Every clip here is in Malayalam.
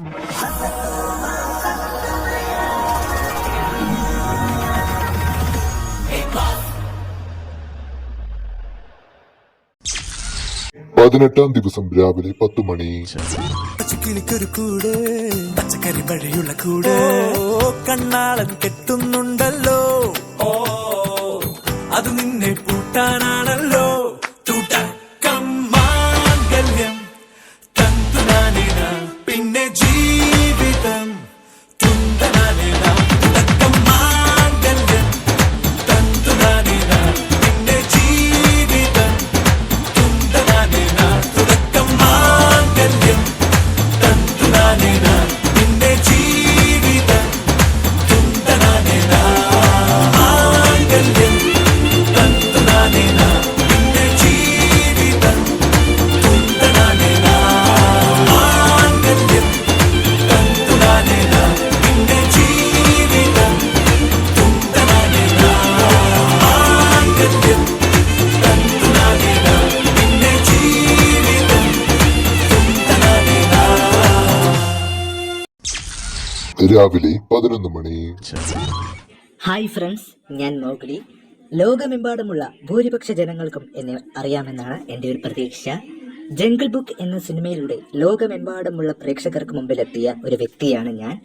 പതിനെട്ടാം ദിവസം രാവിലെ പത്തു മണി. പച്ചക്കിളിക്കൊരു കൂട് പച്ചക്കറി വഴിയുള്ള കൂട്. കണ്ണാളൻ കെട്ടുന്നുണ്ടല്ലോ. രാവിലെ പതിനൊന്ന് മണി. ഹായ് ഫ്രണ്ട്സ് ഞാൻ മോഗ്ലി ലോകമെമ്പാടുമുള്ള ഭൂരിപക്ഷ ജനങ്ങൾക്കും എന്നെ അറിയാമെന്നാണ് എന്റെ ഒരു പ്രതീക്ഷ. ജംഗിൾ ബുക്ക് എന്ന സിനിമയിലൂടെ ലോകമെമ്പാടുമുള്ള പ്രേക്ഷകർക്ക് മുമ്പിലെത്തിയ ഒരു വ്യക്തിയാണ് ഞാൻ.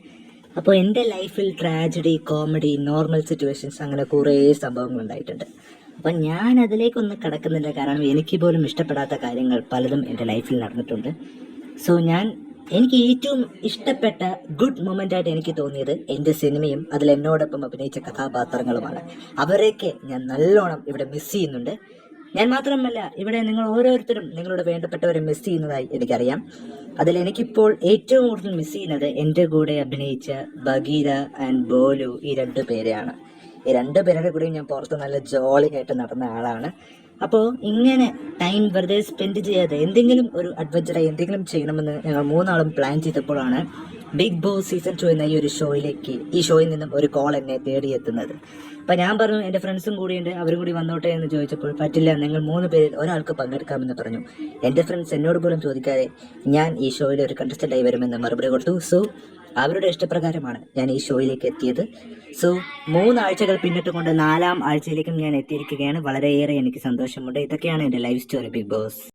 അപ്പോൾ എന്റെ ലൈഫിൽ ട്രാജഡി കോമഡി നോർമൽ സിറ്റുവേഷൻസ് അങ്ങനെ കുറേ സംഭവങ്ങൾ ഉണ്ടായിട്ടുണ്ട്. അപ്പം ഞാൻ അതിലേക്കൊന്നും കടക്കുന്നില്ല. കാരണം എനിക്ക് പോലും ഇഷ്ടപ്പെടാത്ത കാര്യങ്ങൾ പലതും എന്റെ ലൈഫിൽ നടന്നിട്ടുണ്ട്. സോ ഞാൻ എനിക്ക് ഏറ്റവും ഇഷ്ടപ്പെട്ട ഗുഡ് മൊമെന്റ് ആയിട്ട് എനിക്ക് തോന്നിയത് എന്റെ സിനിമയും അതിൽ എന്നോടൊപ്പം അഭിനയിച്ച കഥാപാത്രങ്ങളുമാണ്. അവരെയൊക്കെ ഞാൻ നല്ലോണം ഇവിടെ മിസ് ചെയ്യുന്നുണ്ട്. ഞാൻ മാത്രമല്ല ഇവിടെ നിങ്ങൾ ഓരോരുത്തരും നിങ്ങളുടെ വേണ്ടപ്പെട്ടവരെ മിസ് ചെയ്യുന്നതായി എനിക്കറിയാം. അതിൽ എനിക്കിപ്പോൾ ഏറ്റവും കൂടുതൽ മിസ് ചെയ്യുന്നത് എന്റെ കൂടെ അഭിനയിച്ച ബഗീര ആൻഡ് ബോലു ഈ രണ്ടു പേരെയാണ്. ഈ രണ്ടു പേരുടെ കൂടെയും ഞാൻ പുറത്ത് നല്ല ജോളി ആയിട്ട് നടന്ന ആളാണ്. അപ്പോൾ ഇങ്ങനെ ടൈം വെറുതെ സ്പെൻഡ് ചെയ്യാതെ എന്തെങ്കിലും ഒരു അഡ്വഞ്ചറായി എന്തെങ്കിലും ചെയ്യണമെന്ന് ഞങ്ങൾ മൂന്നാളും പ്ലാൻ ചെയ്തപ്പോഴാണ് ബിഗ് ബോസ് സീസൺ ടു എന്ന ഈ ഒരു ഷോയിലേക്ക് ഈ ഷോയിൽ നിന്നും ഒരു കോൾ എന്നെ തേടിയെത്തുന്നത്. അപ്പം ഞാൻ പറഞ്ഞു എന്റെ ഫ്രണ്ട്സും കൂടിയുണ്ട് അവരും കൂടി വന്നോട്ടെ? എന്ന് ചോദിച്ചപ്പോൾ പറ്റില്ല നിങ്ങൾ മൂന്ന് പേരിൽ ഒരാൾക്ക് പങ്കെടുക്കാമെന്ന് പറഞ്ഞു. എന്റെ ഫ്രണ്ട്സ് എന്നോട് പോലും ചോദിക്കാതെ ഞാൻ ഈ ഷോയിൽ ഒരു കണ്ടസ്റ്റന്റായി വരുമെന്ന് മറുപടി കൊടുത്തു. സോ അവരുടെ ഇഷ്ടപ്രകാരമാണ് ഞാൻ ഈ ഷോയിലേക്ക് എത്തിയത്. സോ മൂന്നാഴ്ചകൾ പിന്നിട്ട് കൊണ്ട് നാലാം ആഴ്ചയിലേക്കും ഞാൻ എത്തിയിരിക്കുകയാണ്. വളരെയേറെ എനിക്ക് സന്തോഷമുണ്ട്. ഇതൊക്കെയാണ് എന്റെ ലൈഫ് സ്റ്റോറി ബിഗ് ബോസ്.